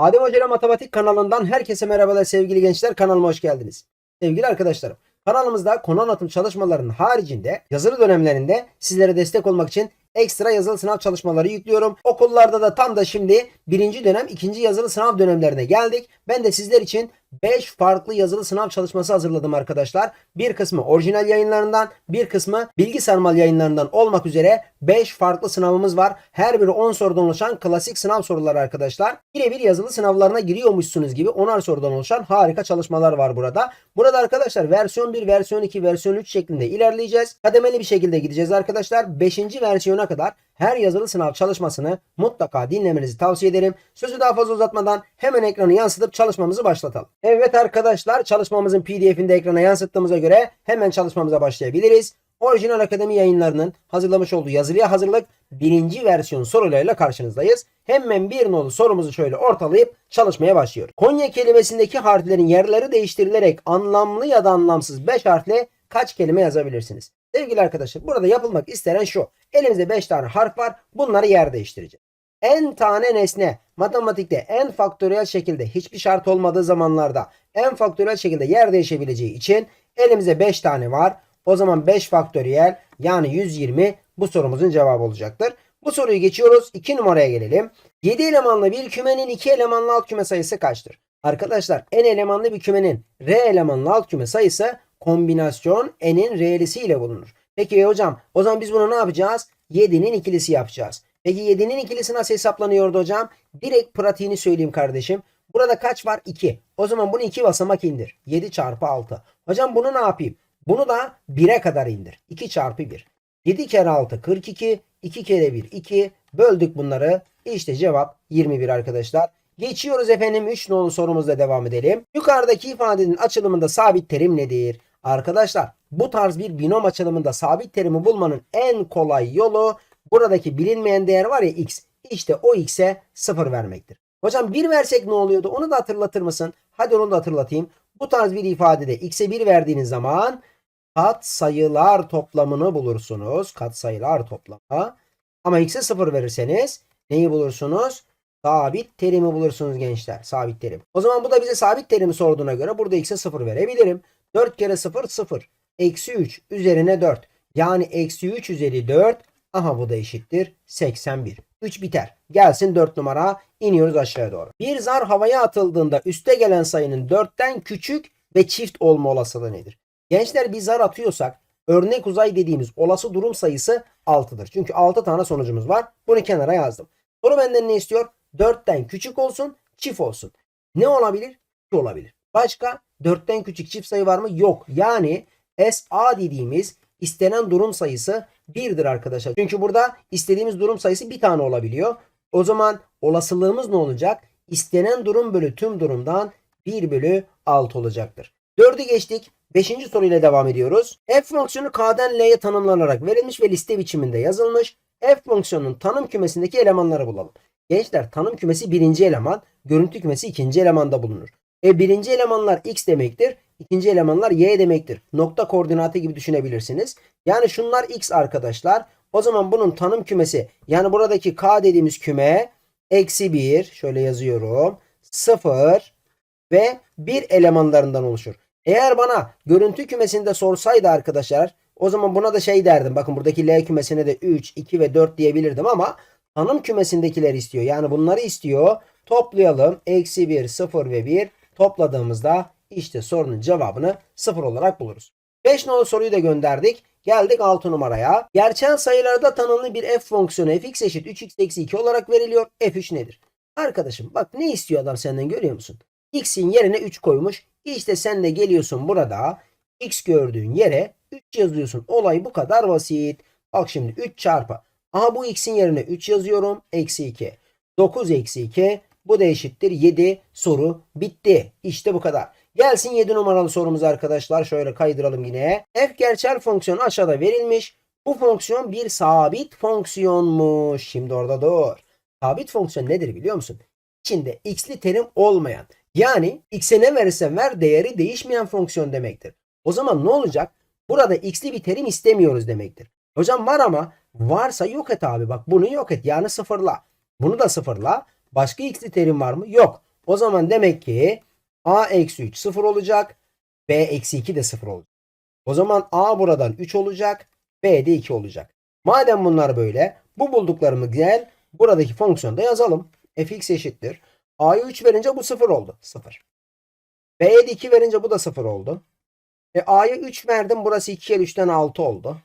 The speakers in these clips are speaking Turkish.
Adem Hoca Matematik kanalından herkese merhabalar sevgili gençler. Kanalıma hoş geldiniz. Sevgili arkadaşlarım, kanalımızda konu anlatım çalışmalarının haricinde yazılı dönemlerinde sizlere destek olmak için ekstra yazılı sınav çalışmaları yüklüyorum. Okullarda da tam da şimdi birinci dönem ikinci yazılı sınav dönemlerine geldik. Ben de sizler için 5 farklı yazılı sınav çalışması hazırladım arkadaşlar. Bir kısmı orijinal yayınlarından, bir kısmı bilgi sarmal yayınlarından olmak üzere 5 farklı sınavımız var. Her biri 10 sorudan oluşan klasik sınav soruları arkadaşlar. Birebir yazılı sınavlarına giriyormuşsunuz gibi 10'ar sorudan oluşan harika çalışmalar var burada. Burada arkadaşlar versiyon 1, versiyon 2, versiyon 3 şeklinde ilerleyeceğiz. Kademeli bir şekilde gideceğiz arkadaşlar. 5. versiyona kadar her yazılı sınav çalışmasını mutlaka dinlemenizi tavsiye ederim. Sözü daha fazla uzatmadan hemen ekranı yansıtıp çalışmamızı başlatalım. Evet arkadaşlar çalışmamızın pdf'ini de ekrana yansıttığımıza göre hemen çalışmamıza başlayabiliriz. Orijinal Akademi yayınlarının hazırlamış olduğu yazılıya hazırlık birinci versiyon sorularıyla karşınızdayız. Hemen bir nolu sorumuzu şöyle ortalayıp çalışmaya başlıyoruz. Konya kelimesindeki harflerin yerleri değiştirilerek anlamlı ya da anlamsız 5 harfle kaç kelime yazabilirsiniz? Sevgili arkadaşlar burada yapılmak istenen şu. Elimizde 5 tane harf var. Bunları yer değiştireceğiz. En tane nesne matematikte en faktöriyel şekilde hiçbir şart olmadığı zamanlarda en faktöriyel şekilde yer değişebileceği için elimizde 5 tane var. O zaman 5 faktöriyel yani 120 bu sorumuzun cevabı olacaktır. Bu soruyu geçiyoruz. 2 numaraya gelelim. 7 elemanlı bir kümenin 2 elemanlı alt küme sayısı kaçtır? Arkadaşlar n elemanlı bir kümenin r elemanlı alt küme sayısı kombinasyon n'in r'lisiyle bulunur. Peki hocam o zaman biz bunu ne yapacağız? 7'nin ikilisi yapacağız. Peki 7'nin ikilisi nasıl hesaplanıyordu hocam? Direkt pratiğini söyleyeyim kardeşim. Burada kaç var? 2. O zaman bunu 2 basamak indir. 7 çarpı 6. Hocam bunu ne yapayım? Bunu da 1'e kadar indir. 2 çarpı 1. 7 kere 6 42. 2 kere 1 2. Böldük bunları. İşte cevap 21 arkadaşlar. Geçiyoruz efendim 3 nolu sorumuzla devam edelim. Yukarıdaki ifadenin açılımında sabit terim nedir? Arkadaşlar bu tarz bir binom açılımında sabit terimi bulmanın en kolay yolu buradaki bilinmeyen değer var ya x. İşte o x'e 0 vermektir. Hocam 1 versek ne oluyordu? Onu da hatırlatır mısın? Hadi onu da hatırlatayım. Bu tarz bir ifadede x'e 1 verdiğiniz zaman kat sayılar toplamını bulursunuz. Kat sayılar toplamı. Ama x'e 0 verirseniz neyi bulursunuz? Sabit terimi bulursunuz gençler. Sabit terim. O zaman bu da bize sabit terimi sorduğuna göre burada x'e 0 verebilirim. 4 kere 0 0. Eksi 3 üzerine 4. Yani eksi 3 üzeri 4. Aha bu da eşittir 81. 3 biter. Gelsin 4 numara. İniyoruz aşağıya doğru. Bir zar havaya atıldığında üste gelen sayının 4'ten küçük ve çift olma olasılığı nedir? Gençler bir zar atıyorsak örnek uzay dediğimiz olası durum sayısı 6'dır. Çünkü 6 tane sonucumuz var. Bunu kenara yazdım. Soru benden ne istiyor? 4'ten küçük olsun, çift olsun. Ne olabilir? 2 olabilir. Başka 4'ten küçük çift sayı var mı? Yok. Yani SA dediğimiz istenen durum sayısı 1'dir arkadaşlar. Çünkü burada istediğimiz durum sayısı bir tane olabiliyor. O zaman olasılığımız ne olacak? İstenen durum bölü tüm durumdan 1 bölü 6 olacaktır. 4'ü geçtik. 5. soruyla devam ediyoruz. F fonksiyonu K'den L'ye tanımlanarak verilmiş ve liste biçiminde yazılmış. F fonksiyonunun tanım kümesindeki elemanları bulalım. Gençler tanım kümesi birinci eleman, görüntü kümesi ikinci elemanda bulunur. E birinci elemanlar x demektir. ikinci elemanlar y demektir. Nokta koordinatı gibi düşünebilirsiniz. Yani şunlar x arkadaşlar. O zaman bunun tanım kümesi yani buradaki k dediğimiz küme eksi 1 şöyle yazıyorum. 0 ve 1 elemanlarından oluşur. Eğer bana görüntü kümesinde sorsaydı arkadaşlar o zaman buna da şey derdim. Bakın buradaki L kümesine de 3, 2 ve 4 diyebilirdim ama tanım kümesindekiler istiyor. Yani bunları istiyor. Toplayalım. Eksi 1, 0 ve 1 topladığımızda işte sorunun cevabını 0 olarak buluruz. 5 nolu soruyu da gönderdik. Geldik 6 numaraya. Gerçel sayılarda tanımlı bir f fonksiyonu fx eşit 3x eksi 2 olarak veriliyor. f3 nedir? Arkadaşım bak ne istiyor adam senden görüyor musun? x'in yerine 3 koymuş. İşte sen de geliyorsun burada x gördüğün yere 3 yazıyorsun. Olay bu kadar basit. Bak şimdi 3 çarpı. Aha bu x'in yerine 3 yazıyorum. Eksi 2. 9 eksi 2. Bu da eşittir 7. Soru bitti. İşte bu kadar. Gelsin 7 numaralı sorumuz arkadaşlar. Şöyle kaydıralım yine. F gerçel fonksiyon aşağıda verilmiş. Bu fonksiyon bir sabit fonksiyonmuş. Şimdi orada dur. Sabit fonksiyon nedir biliyor musun? İçinde x'li terim olmayan yani x'e ne verirsen ver değeri değişmeyen fonksiyon demektir. O zaman ne olacak? Burada x'li bir terim istemiyoruz demektir. Hocam var ama varsa yok et abi. Bak bunu yok et. Yani sıfırla. Bunu da sıfırla. Başka x'li terim var mı? Yok. O zaman demek ki a eksi 3 sıfır olacak. b eksi 2 de sıfır olacak. O zaman a buradan 3 olacak. b de 2 olacak. Madem bunlar böyle bu bulduklarımı gel buradaki fonksiyonda yazalım. fx eşittir. a'ya 3 verince bu 0 oldu. 0. b'ye de 2 verince bu da 0 oldu. E, a'ya 3 verdim burası 2 kere 3'ten 6 oldu.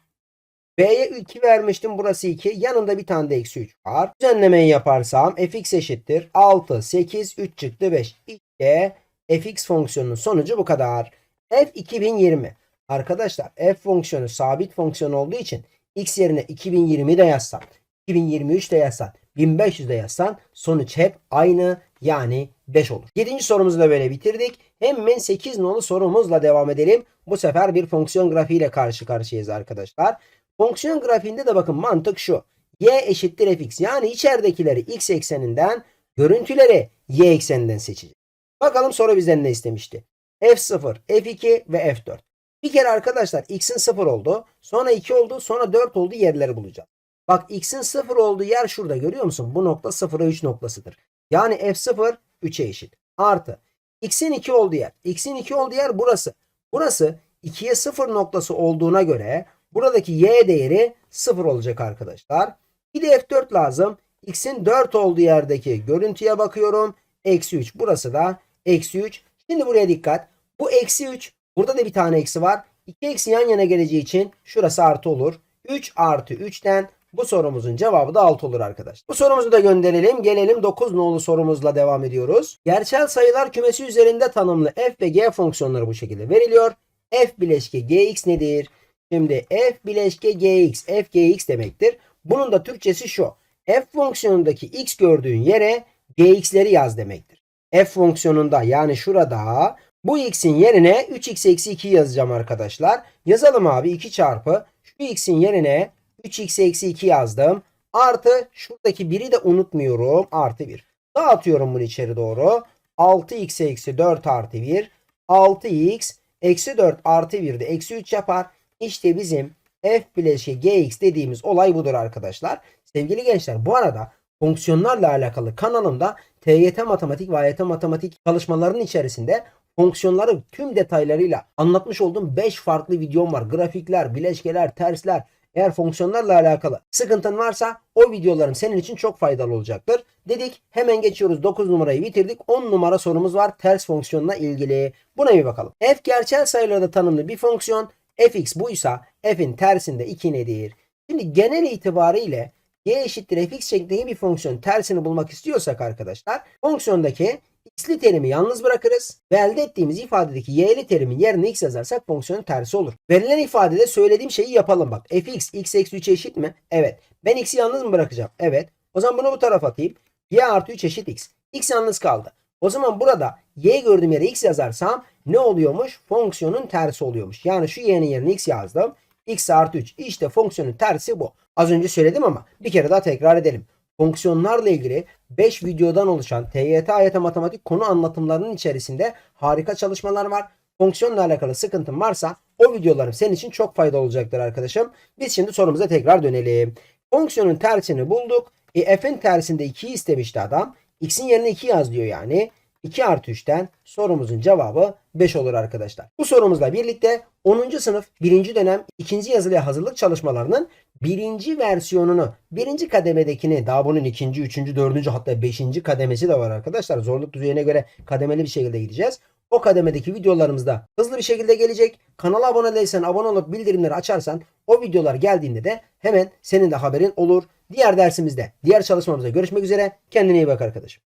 B'ye 2 vermiştim burası 2. Yanında bir tane de eksi 3 var. Düzenlemeyi yaparsam fx eşittir. 6, 8, 3 çıktı 5. İşte fx fonksiyonunun sonucu bu kadar. f 2020. Arkadaşlar f fonksiyonu sabit fonksiyon olduğu için x yerine 2020 de yazsan, 2023 de yazsan, 1500 de yazsan sonuç hep aynı yani 5 olur. 7. sorumuzu da böyle bitirdik. Hemen 8 nolu sorumuzla devam edelim. Bu sefer bir fonksiyon grafiğiyle karşı karşıyayız arkadaşlar. Fonksiyon grafiğinde de bakın mantık şu. y eşittir fx. Yani içeridekileri x ekseninden, görüntüleri y ekseninden seçeceğiz. Bakalım soru bizden ne istemişti? f0, f2 ve f4. Bir kere arkadaşlar x'in 0 oldu. Sonra 2 oldu. Sonra 4 oldu yerleri bulacağız. Bak x'in 0 olduğu yer şurada görüyor musun? Bu nokta 0'a 3 noktasıdır. Yani f0 3'e eşit. Artı x'in 2 olduğu yer. x'in 2 olduğu yer burası. Burası 2'ye 0 noktası olduğuna göre buradaki y değeri 0 olacak arkadaşlar. Bir de f4 lazım. x'in 4 olduğu yerdeki görüntüye bakıyorum. Eksi 3. Burası da eksi 3. Şimdi buraya dikkat. Bu eksi 3. Burada da bir tane eksi var. 2 eksi yan yana geleceği için şurası artı olur. 3 artı 3'ten bu sorumuzun cevabı da 6 olur arkadaşlar. Bu sorumuzu da gönderelim. Gelelim 9 nolu sorumuzla devam ediyoruz. Gerçel sayılar kümesi üzerinde tanımlı f ve g fonksiyonları bu şekilde veriliyor. f bileşke gx nedir? Şimdi f bileşke gx, f gx demektir. Bunun da Türkçesi şu. f fonksiyonundaki x gördüğün yere gx'leri yaz demektir. f fonksiyonunda yani şurada bu x'in yerine 3x eksi 2 yazacağım arkadaşlar. Yazalım abi 2 çarpı şu x'in yerine 3x eksi 2 yazdım. Artı şuradaki 1'i de unutmuyorum. Artı 1. Dağıtıyorum bunu içeri doğru. 6x eksi 4 artı 1. 6x eksi 4 artı 1 de eksi 3 yapar. İşte bizim f bileşke gx dediğimiz olay budur arkadaşlar. Sevgili gençler bu arada fonksiyonlarla alakalı kanalımda TYT matematik ve AYT matematik çalışmalarının içerisinde fonksiyonları tüm detaylarıyla anlatmış olduğum 5 farklı videom var. Grafikler, bileşkeler, tersler. Eğer fonksiyonlarla alakalı sıkıntın varsa o videolarım senin için çok faydalı olacaktır. Dedik hemen geçiyoruz 9 numarayı bitirdik. 10 numara sorumuz var ters fonksiyonla ilgili. Buna bir bakalım. F gerçel sayılarda tanımlı bir fonksiyon. Fx buysa f'in tersinde 2 nedir? Şimdi genel itibariyle y eşittir fx şeklindeki bir fonksiyon tersini bulmak istiyorsak arkadaşlar fonksiyondaki x'li terimi yalnız bırakırız ve elde ettiğimiz ifadedeki y'li terimin yerine x yazarsak fonksiyonun tersi olur. Verilen ifadede söylediğim şeyi yapalım bak. fx x eksi 3 eşit mi? Evet. Ben x'i yalnız mı bırakacağım? Evet. O zaman bunu bu tarafa atayım. y artı 3 eşit x. x yalnız kaldı. O zaman burada y gördüğüm yere x yazarsam ne oluyormuş? Fonksiyonun tersi oluyormuş. Yani şu y'nin yerine x yazdım. x artı 3. İşte fonksiyonun tersi bu. Az önce söyledim ama bir kere daha tekrar edelim fonksiyonlarla ilgili 5 videodan oluşan TYT AYT matematik konu anlatımlarının içerisinde harika çalışmalar var. Fonksiyonla alakalı sıkıntın varsa o videolarım senin için çok faydalı olacaktır arkadaşım. Biz şimdi sorumuza tekrar dönelim. Fonksiyonun tersini bulduk. E, f'in tersinde 2'yi istemişti adam. X'in yerine 2 yaz diyor yani. 2 artı 3'ten sorumuzun cevabı 5 olur arkadaşlar. Bu sorumuzla birlikte 10. sınıf 1. dönem 2. yazılıya hazırlık çalışmalarının birinci versiyonunu, birinci kademedekini daha bunun ikinci, üçüncü, dördüncü hatta beşinci kademesi de var arkadaşlar. Zorluk düzeyine göre kademeli bir şekilde gideceğiz. O kademedeki videolarımızda hızlı bir şekilde gelecek. Kanala abone değilsen abone olup bildirimleri açarsan o videolar geldiğinde de hemen senin de haberin olur. Diğer dersimizde, diğer çalışmamızda görüşmek üzere. Kendine iyi bak arkadaşım.